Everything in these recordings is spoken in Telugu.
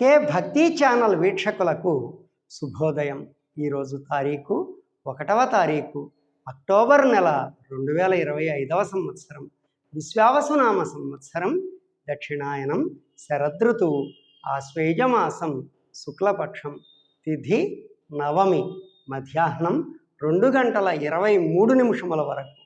కే భక్తి ఛానల్ వీక్షకులకు శుభోదయం. ఈరోజు తారీఖు ఒకటవ తారీఖు అక్టోబర్ నెల రెండు వేల ఇరవై ఐదవ సంవత్సరం. విశ్వావసునామ సంవత్సరం. దక్షిణాయనం శరదృతువు ఆశ్వేజమాసం శుక్లపక్షం. తిథి నవమి. మధ్యాహ్నం రెండు గంటల ఇరవై మూడు నిమిషముల వరకు.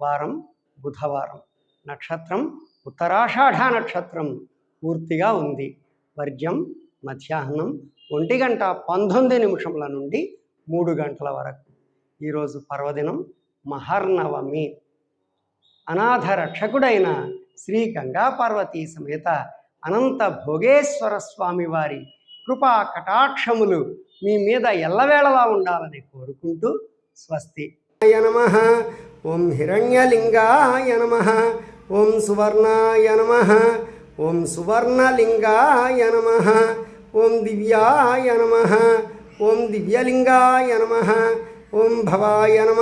వారం బుధవారం. నక్షత్రం ఉత్తరాషాఢ నక్షత్రం. పూర్తిగా ఉంది. వర్జ్యం మధ్యాహ్నం ఒంటి గంట పంతొమ్మిది నిమిషముల నుండి మూడు గంటల వరకు. ఈరోజు పర్వదినం మహర్నవమి. అనాథ రక్షకుడైన శ్రీ గంగా పార్వతీ సమేత అనంత భోగేశ్వర స్వామి వారి కృపా కటాక్షములు మీ మీద ఎల్లవేళలా ఉండాలని కోరుకుంటూ స్వస్తి. నమ. ఓం హిరణ్యలింగాయ నమ. ఓం సువర్ణాయ నమ. ఓం సువర్ణలింగాయ నమ ఓం దివ్యాయ నమ ఓం దివ్యలింగాయ నమ ఓం భవాయ నమ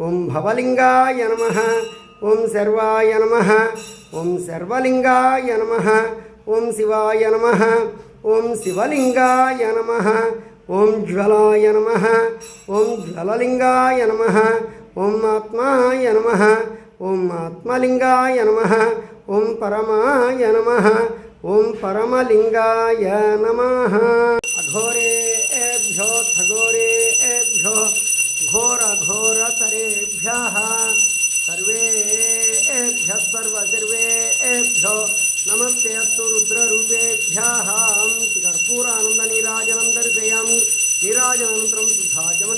ఓం భవలింగాయ నమ ఓం సర్వాయ నమ ఓం సర్వలింగాయ నమ ఓం శివాయ నమ ఓం శివలింగాయ నమ ఓం జ్వలాయ నమ ఓం జ్వలలింగాయ నమ ఓం ఆత్మాయ నమ ఓం ఆత్మలింగాయ నమ. ఓం పరమాయ నమ. ఓం పరమలింగాయ నమ. అఘోరేభ్యో ఖగోరేభ్యో ఘోర ఘోరతరేభ్య సర్వేభ్య సర్వసర్వేభ్యో నమస్తే అస్తు రుద్రరూపేభ్య. కర్పూరానంద నీరాజనం దర్శయామి నీరాజనంతరం సుధాచమన్యం